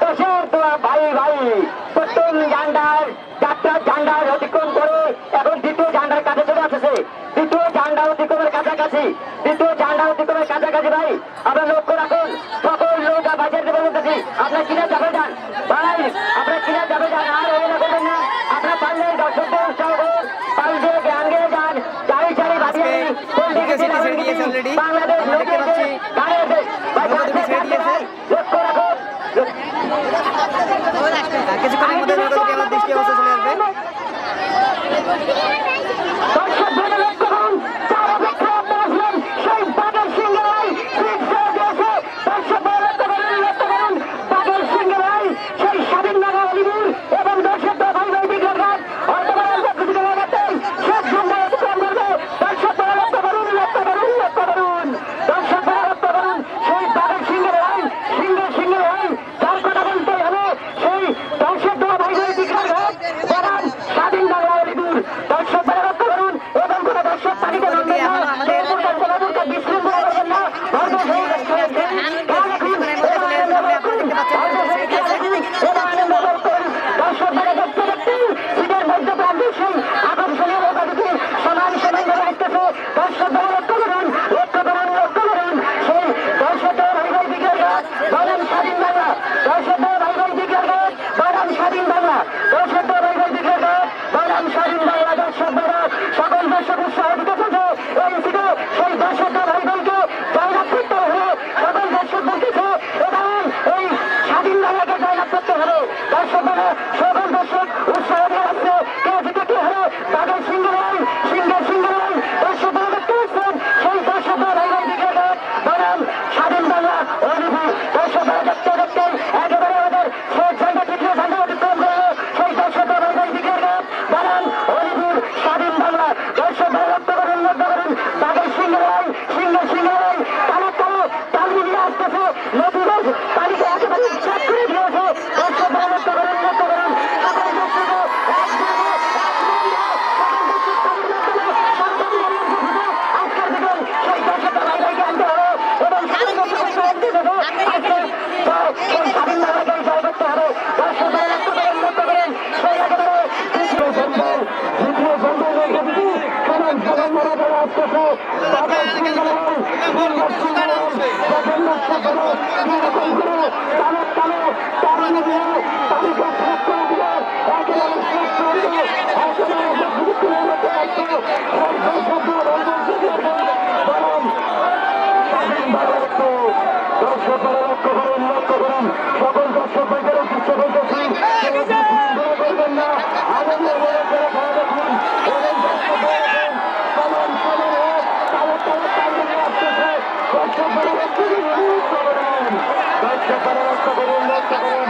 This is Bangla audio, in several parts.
দেশের দোয়া ভাই ভাই। প্রথম ঝান্ডার চারটা ঝান্ডার অতিক্রম করে এখন দ্বিতীয় ঝান্ডার কাছে চলে আসছে দ্বিতীয় ঝান্ডা অতিক্রমের কাছাকাছি। দ্বিতীয় ঝান্ডা অতিক্রমের কাছাকাছি ভাই। আপনার লক্ষ্য রাখুন সকল লোক বাজার দেবে বলতেছি আপনার কিনা যাবে যান? ভাই আপনার কিনা যাবে যান আর অবহেলা করবেন না। আপনার পারলে দর্শকদের উৎসাহ করুন পারলে জ্ঞান গিয়ে যান চারি চারি বাড়ি বাংলাদেশ দর্শক ধন্যবাদ। রক্ষা করুন রক্ষা করুন।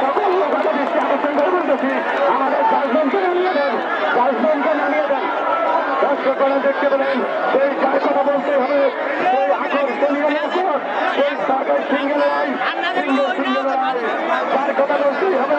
সকল লোককে দৃষ্টি আকর্ষণ করবেন দেখি আমাদের গার্জেনকে নামিয়ে দেন গার্জেনকে দেখতে পেলেন সেই যার কথা বলতে হবে সেই আকর্ষণীয় লোক সেই সাগর সিঙ্গেল লাইন সিঙ্গেল তার কথা বলতেই হবে।